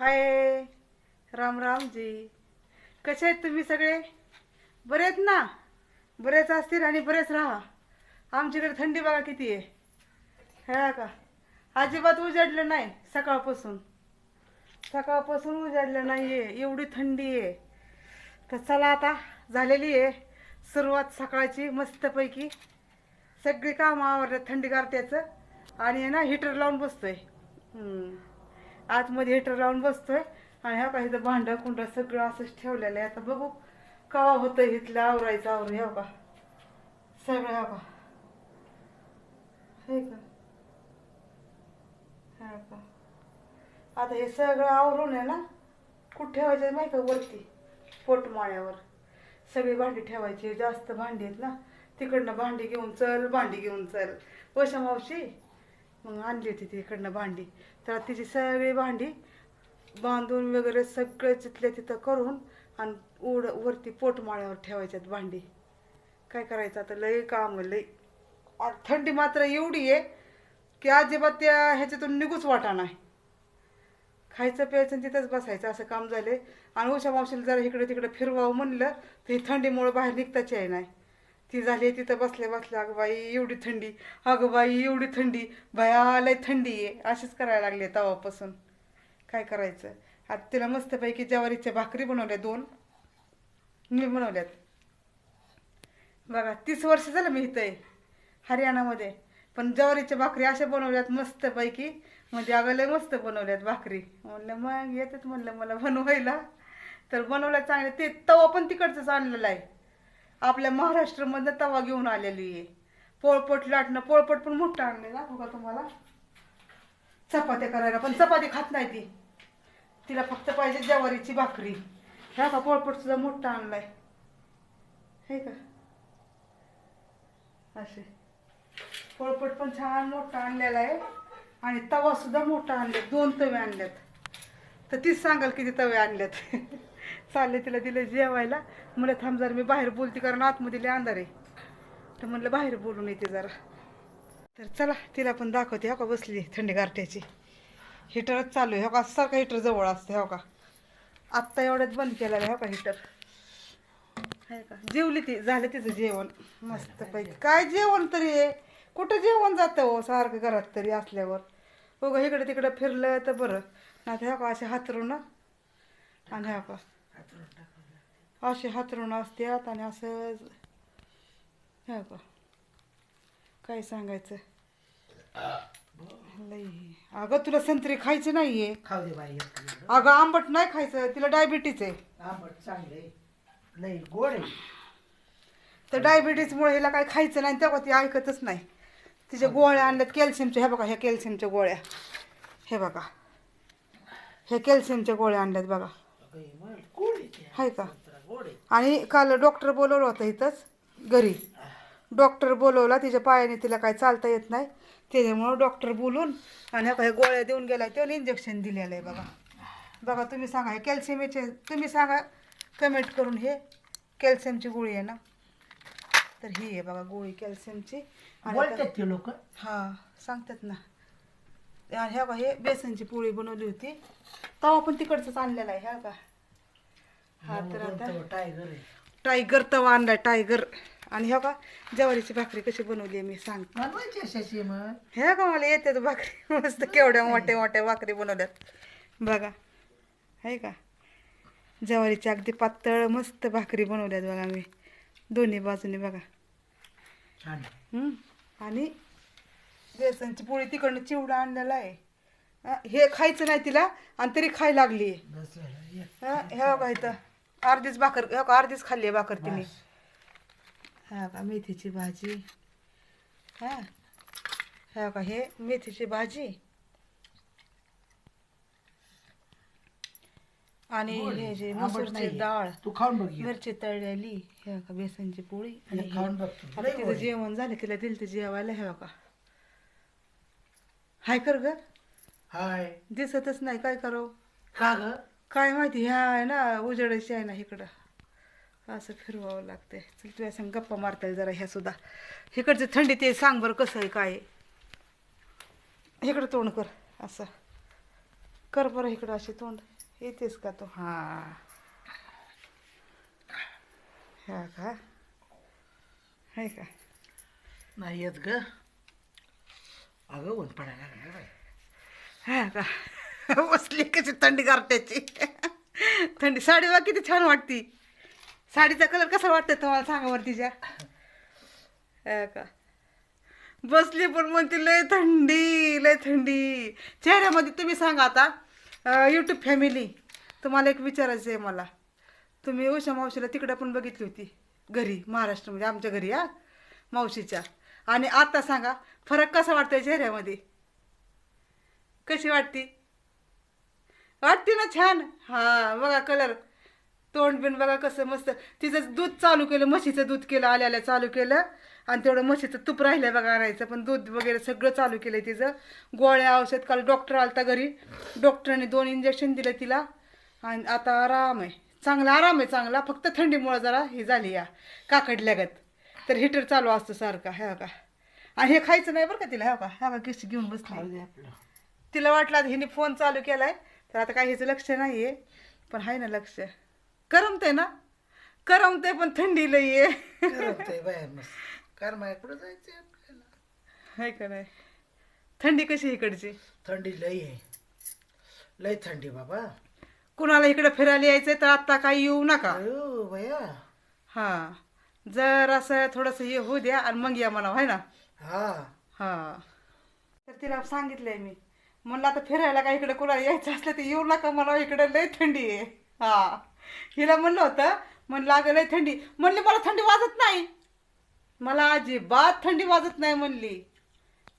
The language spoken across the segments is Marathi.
हाय राम रामजी कसे आहेत तुम्ही सगळे? बरे आहेत ना? बरेच असतील आणि बरेच राहा. आमच्याकडे थंडी बघा किती आहे. हा का अजिबात उजाडलं नाही सकाळपासून. सकाळपासून उजाडलं नाही आहे एवढी थंडी आहे. तर चला आता झालेली आहे सुरुवात सकाळची मस्तपैकी. सगळी कामं आवरल्यात थंडीगार त्याचं आणि ना हिटर लावून बसतोय. आतमध्ये हिटर लावून बसतोय. आणि ह्या काही भांडं कुंडा सगळं असंच ठेवलेलं आहे. आता बघू कवा होतं इथलं आवरायचं आवरून. ह्या का सगळं ह्या का हे का ह्या का आता हे सगळं आवरून आहे ना कुठं ठेवायचं माहिती का वरती? पोटमाळ्यावर. सगळी भांडी ठेवायची. जास्त भांडी आहेत ना तिकडनं भांडी घेऊन चल भांडी घेऊन चल. वशा मावशी मग आणली होती तिकडनं भांडी. तर तिची सगळी भांडी बांधून वगैरे सगळं तिथल्या तिथं करून आणि उड वरती पोटमाळ्यावर ठेवायच्यात भांडी. काय करायचं आता? लय काम लई. लय थंडी मात्र एवढी आहे की अजिबात त्या ह्याच्यातून निघूच वाटा नाही. खायचं प्यायचं आणि तिथंच बसायचं असं काम झालं आणि उषा मावशीला जरा इकडे तिकडे फिरवावं म्हणलं तर ही थंडीमुळं बाहेर निघताच आहे नाही. ती झाली तिथं बसल्या बसल्या अगं बाई एवढी थंडी अगं बाई एवढी थंडी भया लय थंडी आहे. अशीच करायला लागली तवापासून. काय करायचं? आता तिला मस्तपैकी ज्वारीच्या भाकरी बनवल्या दोन. मी बनवल्यात. बघा तीस वर्ष झालं मी इथं आहे हरियाणामध्ये. पण ज्वारीच्या भाकरी अशा बनवल्यात मस्तपैकी. म्हणजे अगं लय मस्त बनवल्यात भाकरी. म्हणलं मग येतात म्हणलं मला बनवायला. तर बनवल्या चांगलं. ते तवा पण तिकडचंच आणलेला आहे. आपल्या महाराष्ट्रामधनं तवा घेऊन आलेली आहे. पोळपट लाटणं पोळपट पण मोठं आणलेला बघा तुम्हाला. चपात्या करायला पण चपाती खात नाही ती. तिला फक्त पाहिजे ज्वारीची भाकरी. ह्या का पोळपट सुद्धा मोठा आणलाय. हे का? असे. पोळपट पण छान मोठा आणलेला आहे. आणि तवा सुद्धा मोठा आणले दोन तवे आणल्यात तर तीच सांगाल किती तवे आणल्यात चालले तिला दिलं जेवायला. म्हणलं थांब जरा मी बाहेर बोलते कारण आतमध्ये लय अंधार आहे. तर म्हणलं बाहेर बोलून येते जरा. तर चला तिला पण दाखवते हो का बसली थंडी गारठ्याची हिटरच चालू आहे हो का सारखा हिटर जवळ असते हो का. आत्ता एवढ्यात बंद केलेलं आहे हो का हिटर. आहे का जेवली ती झालं तिचं जेवण. मस्त पैकी. काय जेवण तरी आहे. कुठं जेवण जातं हो सारखं घरात तरी असल्यावर. हो इकडं इकडे फिरलं तर बरं. नाही हो का असे हातरून आणि हो का असे हातरून असतात आणि असं ह्या का काय सांगायचं? लई. अगं तुला संत्री खायचं नाहीये. खाऊ दे बाई एक किलो. अगं आंबट नाही खायचं तिला डायबिटीज आहे. आंबट चांगले लई गोड आहे. तर डायबिटीजमुळे हिला काय खायचं नाही तेव्हा ती ऐकतच नाही. तिच्या गोळ्या आणल्यात कॅल्शियमच्या हे बघा ह्या कॅल्शियमच्या गोळ्या. हे बघा. ह्या कॅल्शियमच्या गोळ्या आणल्यात बघा. अगं हे मग. हाय का? आहे आणि काल डॉक्टर बोलवलं होतं इथंच घरी. डॉक्टर बोलवला तिच्या पायाने तिला काय चालता येत नाही. त्याच्यामुळं डॉक्टर बोलून आणि ह्या काही गोळ्या देऊन गेला तेव्हा इंजेक्शन दिलेलं आहे बघा. बघा तुम्ही सांगा हे कॅल्शियमचे तुम्ही सांगा कमेंट करून हे कॅल्शियमची गोळी आहे ना? तर ही आहे बघा गोळी कॅल्शियमची आणि लोक. हा सांगतात ना. ह्या का हे बेसनची पोळी बनवली होती. तवा पण तिकडचंच आणलेला आहे ह्या का हा तर आता टायगर आहे. टायगर तवा आणलाय टायगर आणि ह्या का ज्वारीची भाकरी कशी बनवली आहे मी सांग. बनवायची अशाची मग. ह्या का मला येते भाकरी. मस्त केवढ्या मोठ्या मोठ्या भाकरी बनवल्यात. बघा. आहे का? ज्वारीची अगदी पातळ मस्त भाकरी बनवल्यात बघा मी. दोन्ही बाजूने बघा. छान हम्म. आणि बेसनची पोळी तिकडनं चिवडा आणलेला आहे. हा, हे खायचं नाही तिला आणि तरी खाय लागली बस झालं. ये. ह्या का इथं. अर्धीच भाकर ह्या का अर्धीच खाल्ली आहे भाकर तिने. ह्या का मेथीची भाजी हा ह्या का हे मेथीची भाजी आणि. हे जे मसूरची. डाळ तू खाऊन बघ. मिरची तळलेली ह्या का बेसनची पोळी आणि हे खाऊन हे. बघ तू. आता तिचं गोड आहे. जेवण झालं तिला दिलं तर जेवायला ह्या का हाय कर ग हाय दिसतच नाही काय करावं का ग काय माहिती ह्या आहे ना उजेडाची आहे ना इकडं. असं फिरवावं लागतंय. चल तुझ्या संग गप्पा मारता येईल जरा ह्या सुद्धा. इकडची थंडी ते सांग बरं कसं आहे काय. इकडं तोंड कर असं. कर बरं इकडं अशी तोंड. येतेस का तू? हा. ह्या का? आहे का? नाही येत ग. अगं ऊन पडायला लागलं बाई. हा का? बसली कशी थंडी गारट्याची थंडी साडी बा किती छान वाटती. साडीचा कलर कसा वाटतो तुम्हाला सांगा बरं तिच्या. का. बसली पण म्हणते लय थंडी लय थंडी. चेहऱ्यामध्ये तुम्ही सांगा आता यूट्यूब फॅमिली तुम्हाला एक विचारायचं आहे मला. तुम्ही उषा मावशीला तिकडं पण बघितली होती घरी महाराष्ट्रामध्ये आमच्या घरी हा मावशीच्या. आणि आता सांगा फरक कसा वाटतोय चेहऱ्यामध्ये? कशी वाटती? वाटते ना छान. हा बघा कलर तोंड बिन बघा कसं मस्त. तिचं दूध चालू केलं म्हशीचं दूध केलं आल्या आल्या चालू केलं. आणि तेवढं म्हशीचं तूप राहिलं बघा आणायचं. पण दूध वगैरे सगळं चालू केलं तिचं. गोळ्या औषध काल डॉक्टर आलता घरी. डॉक्टरने दोन इंजेक्शन दिलं तिला. आणि आता आराम आहे. चांगला आराम आहे चांगला. फक्त थंडीमुळं जरा ही झाली या. काकडल्यागत तर हिटर चालू असतो सारखा ह्या का आणि हे खायचं नाही बरं का तिला ह्या का ह्या का किशी घेऊन बसली. तिला वाटलं हिने फोन चालू केलाय. तर आता काही ह्याचं लक्ष नाहीये. पण आहे ना लक्ष. करमते ना? करमते पण थंडी लई आहे करमतंय बाहेर मस्त. कार माझ्याकडे जायचंय आपल्याला? आहे का नाही? थंडी कशी आहे इकडची? थंडी लई आहे. लई थंडी बाबा. कुणाला इकडे फिरायला यायचंय तर आता काही येऊ नका. अयो भया. हा. जर असं थोडंसं हे होऊ द्या आणि मग या म्हणा आहे ना? हा. हा. तर तिला सांगितलंय मी. म्हणलं आता फिरायला काय इकडे कुणाला यायचं असलं तर येऊ नका मला इकडे लय थंडी आहे. हा. हिला म्हणलं होतं म्हणलं अगं लय थंडी. म्हणली मला थंडी वाजत नाही. मला अजिबात थंडी वाजत नाही म्हणली.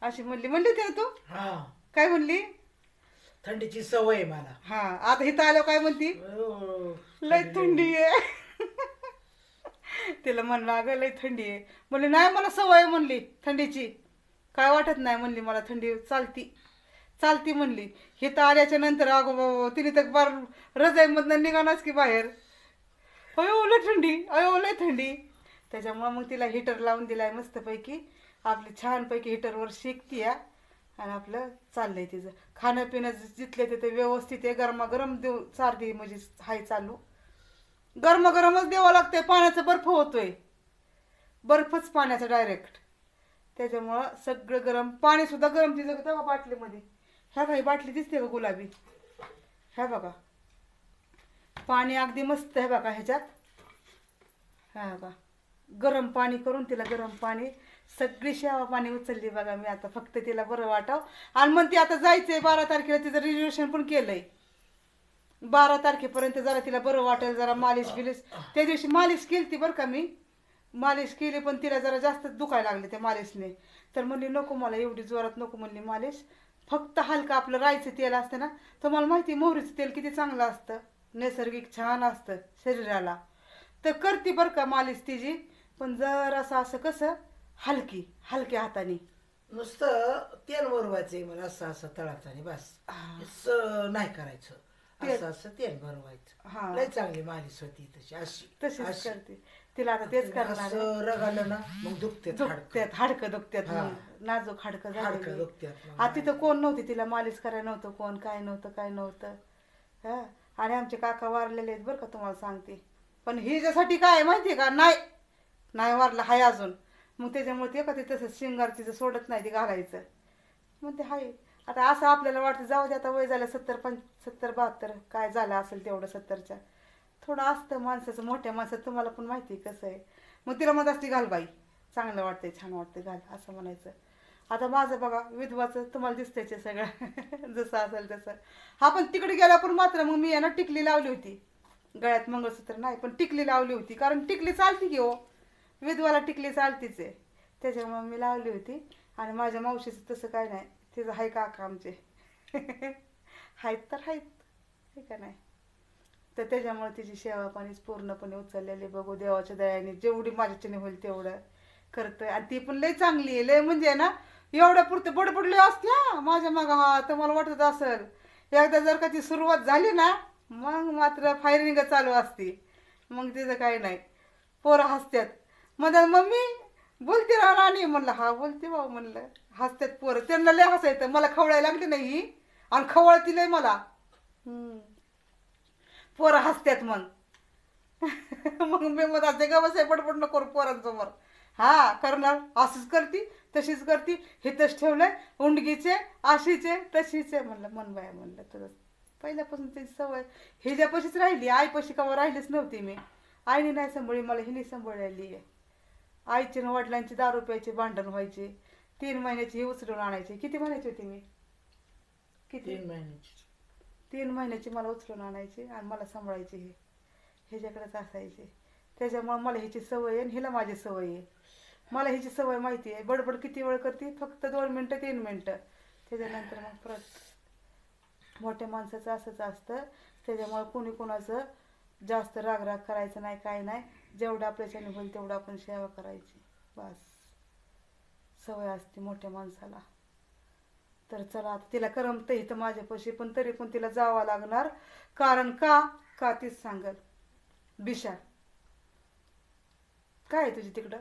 अशी म्हणली. म्हणली होती ना तू? हा. काय म्हणली? थंडीची सवय आहे मला. हा. आता इथं आलो काय म्हणती? अयो, लय थंडी आहे. तिला म्हणलं अगं लय थंडी आहे. म्हणली नाही मला सवय आहे म्हणली थंडीची. काय वाटत नाही म्हणली मला थंडी चालती. चालती म्हणली. हे तर आल्याच्यानंतर अगो तिने तर फार रजाईमधनं निघाणाच की बाहेर. अयो लय थंडी अयो लय थंडी. त्याच्यामुळं मग तिला हिटर लावून दिलाय मस्तपैकी. आपली छानपैकी हिटरवर शेकती या. आणि आपलं चाललंय तिचं. खाणं पिणं जिथले तिथे व्यवस्थित आहे. गरमागरम देऊ चारदी म्हणजे हाय चालू. गरमागरमच द्यावं लागतंय. पाण्याचा बर्फ होतोय. बर्फच पाण्याचा डायरेक्ट त्याच्यामुळं सगळं गरम. पाणीसुद्धा गरम तिचं तेव्हा बाटलीमध्ये? ह्या काही बाटली दिसते का गुलाबी? ह्या बघा. पाणी अगदी मस्त आहे बघा ह्याच्यात. हा बघा. गरम पाणी करून तिला गरम पाणी सगळी शेवा पाणी उचलली बघा मी आता. फक्त तिला बरं वाटाव. आणि मग ती आता जायचंय बारा तारखेला तिचं रिझर्वेशन पण केलंय. बारा तारखेपर्यंत जरा तिला बरं वाटेल जरा मालिश बिलिश. त्या दिवशी मालिश केली ती बरं का मी? मालिश केली पण तिला जरा जास्त दुखायला लागले त्या मालिशने. तर म्हणली नको मला एवढी जोरात नको म्हणली मालिश. फक्त हलकं आपलं राईचं तेल असतं ना तुम्हाला माहिती आहे मोहरीचं तेल किती चांगलं असतं. नैसर्गिक छान असतं शरीराला. तर करते बरं का मालिश तिची पण जर असं असं कसं हलकी हलक्या हाताने. नुसतं तेल भरवायचंय मला असं असं तळाचं बस. असं नाही करायचं. असं असं तेल हा. भरवायचं लय चांगली मालिश होती तशी अशी तशीच अशी. करते तिला आता तेच करणार आहे. असं रगालं ना मग दुखते दुखत्यात हाडकं दुखत्यात हा. मग नाजूक हाडकं हाडकं झालेली. दुखत्यात मग. आ तिथं कोण नव्हती तिला मालिश करायला नव्हतं कोण काय नव्हतं काय नव्हतं हा आणि आमचे काका वारलेले आहेत बरं का तुम्हाला सांगते पण हिच्यासाठी काय आहे माहितीये का नाही नाही वारलं हाय अजून मग त्याच्यामुळे ते का ते तसं शिंगार तिचं सोडत नाही ते घालायचं मग ते हाय आता असं आपल्याला वाटतं जाऊ दे आता वय झालं सत्तर पंच सत्तर बहात्तर काय झालं असेल तेवढं सत्तरच्या. थोडं असतं माणसाचं मोठ्या माणसाचं तुम्हाला पण माहिती आहे कसं आहे. मग तिला मत असते घाल बाई चांगलं वाटतंय छान वाटतंय घाल असं म्हणायचं. आता माझं बघा विधवाचं तुम्हाला दिसतंयच सगळं जसं असेल तसं. हा पण तिकडे गेला पण मात्र मग मी यांना टिकली लावली होती. गळ्यात मंगळसूत्र नाही पण टिकली लावली होती. कारण टिकली चालती की हो. विधवाला टिकली चालतीच आहे. त्याच्यामुळे मी लावली होती. आणि माझ्या मावशीचं तसं काय नाही. तिचं आहे काका आमचे? आहेत तर आहेत हे का नाही? तर त्याच्यामुळे तिची सेवा पाणीच पूर्णपणे उचललेली बघू देवाच्या दयाने जेवढी माझ्याच्याने होईल तेवढं करतोय. आणि ती पण लय चांगली आहे. लय म्हणजे ना एवढ्या पुरते बडबडले लय हा माझ्या मागं हा तर मला वाटत असेल एकदा जर का ती सुरुवात झाली ना मग मात्र फायरिंग चालू असते. मग तिचं काही नाही. पोरं हसत्यात. मग मम्मी बोलते राव राणी म्हणलं हा बोलते भाऊ म्हणलं. हसत्यात पोरं. त्यांना लय हसायचं. मला खवळायला लागली नाही ही. आणि खवळती लय मला. हम्म. पोरं हसत्यात मग मग मी मग ते गवस पडपड नको करू पोरांसमोर. हा करणार. असंच करती तशीच करती. हिथंच ठेवलंय. उंडगीचे आशीचे तशीचे. म्हणलं मन बाया म्हणलं तुला. पहिल्यापासून त्याची सवय. हिच्यापाशीच राहिली. आईपाशी कवा राहिलीच नव्हती मी. आईने नाही सांभाळली मला हिने सांभाळलेली आहे. आईची आणि वडिलांची दारू प्यायची भांडण व्हायची तीन महिन्याची ही उचलून आणायची. किती महिन्याची होती मी? किती? तीन महिन्याची. तीन महिन्याची मला उचलून आणायची आणि मला सांभाळायची हे. ह्याच्याकडेच असायचे. त्याच्यामुळे मला ह्याची सवय आहे आणि हिला माझी सवय आहे. मला ह्याची सवय माहिती आहे. बडबड किती वेळ करते? फक्त दोन मिनटं तीन मिनटं. त्याच्यानंतर मग परत मोठ्या माणसाचं असंच असतं. त्याच्यामुळे कोणी कोणाचं जास्त रागराग करायचं नाही काय नाही. जेवढं आपल्याच्याने होईल तेवढं आपण सेवा करायची. बस. सवय असते मोठ्या माणसाला. तर चला आता तिला करमतं इथं माझ्यापाशी पण तरी पण तिला जावं लागणार. कारण का? का तीच सांगल. बिशार काय तुझी तिकडं?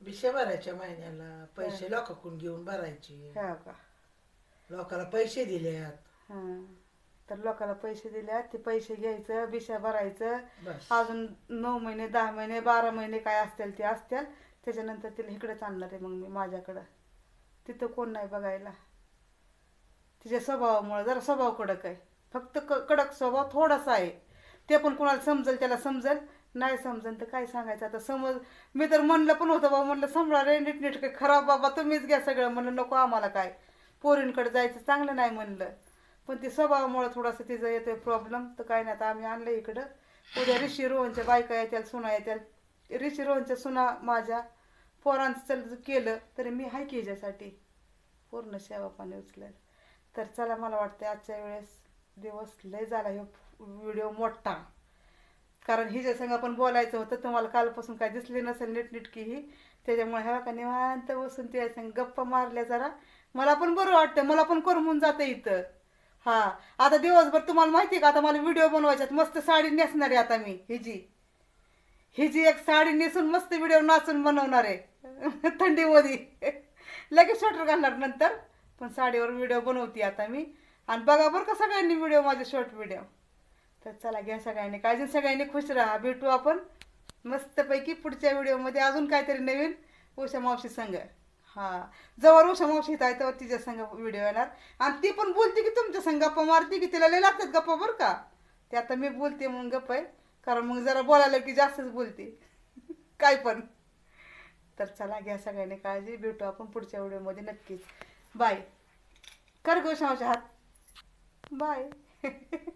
बिशे भरायच्या महिन्याला पैसे लोकांकडून घेऊन भरायचे. ह्या का? लोकांना पैसे दिलेत. हां. तर लोकांना पैसे दिले ते पैसे घ्यायचं बिशा भरायचं. अजून नऊ महिने दहा महिने बारा महिने काय असतील ते असतील. त्याच्यानंतर तिला इकडेच आणणार आहे मग मी माझ्याकडं. तिथं कोण नाही बघायला. तिच्या स्वभावामुळे जरा स्वभाव कडक आहे. फक्त क कडक स्वभाव थोडासा आहे. ते पण कोणाला समजेल त्याला समजेल. नाही समजेल तर काय सांगायचं? आता समज मी तर म्हणलं पण होतं बाबा म्हणलं सांभाळा रे नीट नीट काही खराब बाबा तुम्हीच घ्या सगळं. म्हणलं नको आम्हाला काय. पोरींकडे जायचं चांगलं नाही म्हणलं. पण ते स्वभावामुळे थोडासा तिचं येतोय प्रॉब्लेम तर काय नाही आता आम्ही आणलं इकडं. उद्या ऋषी रोहनच्या बायका येत्याल सुना येत्याल. ऋषी रोहनच्या सुना माझ्या पोरांचं चल केलं तरी मी हाय की हिच्यासाठी. पूर्ण सेवा पाणी उचलेल. तर चला मला वाटतं आजच्या वेळेस दिवस लय झाला हे व्हिडिओ मोठा. कारण हिच्या संग आपण बोलायचं होतं तुम्हाला कालपासून काय दिसली नसेल नीटनिटकी ही. त्याच्यामुळे ह्या का निवांत बसून तिच्या संग गप्पा मारल्या जरा. मला पण बरं वाटतं मला पण करमून जातं इथं. हा. आता दिवसभर तुम्हाला माहिती आहे का? आता मला व्हिडिओ बनवायच्यात. मस्त साडी नेसणार आहे आता मी हिजी हिची एक साडी नेसून मस्त व्हिडिओ नाचून बनवणार आहे. थंडीमध्ये लगेच स्वेटर घालणार नंतर. पण साडीवर व्हिडिओ बनवते आता मी. आणि बघा बरं का सगळ्यांनी व्हिडिओ माझे शॉर्ट व्हिडिओ तर चला घ्या सगळ्यांनी काळजी सगळ्यांनी खुश राहा. भेटू आपण मस्तपैकी पुढच्या व्हिडिओमध्ये अजून काहीतरी नवीन उषा मावशी सांगा. हा. जवळ उषा मावशी येत आहे तर तिच्या संग व्हिडिओ येणार. आणि ती पण बोलते की तुमच्या संग गप्पा मारते की तिला लय लागतात गप्पा बरं का? ते आता मी बोलते मग गप्प आहे. कारण मग जरा बोलायला की जास्तच बोलते. काय पण. तर चला घ्या सगळ्यांनी काळजी. भेटू आपण पुढच्या व्हिडिओमध्ये नक्कीच. बाय कर गो उषा हात. बाय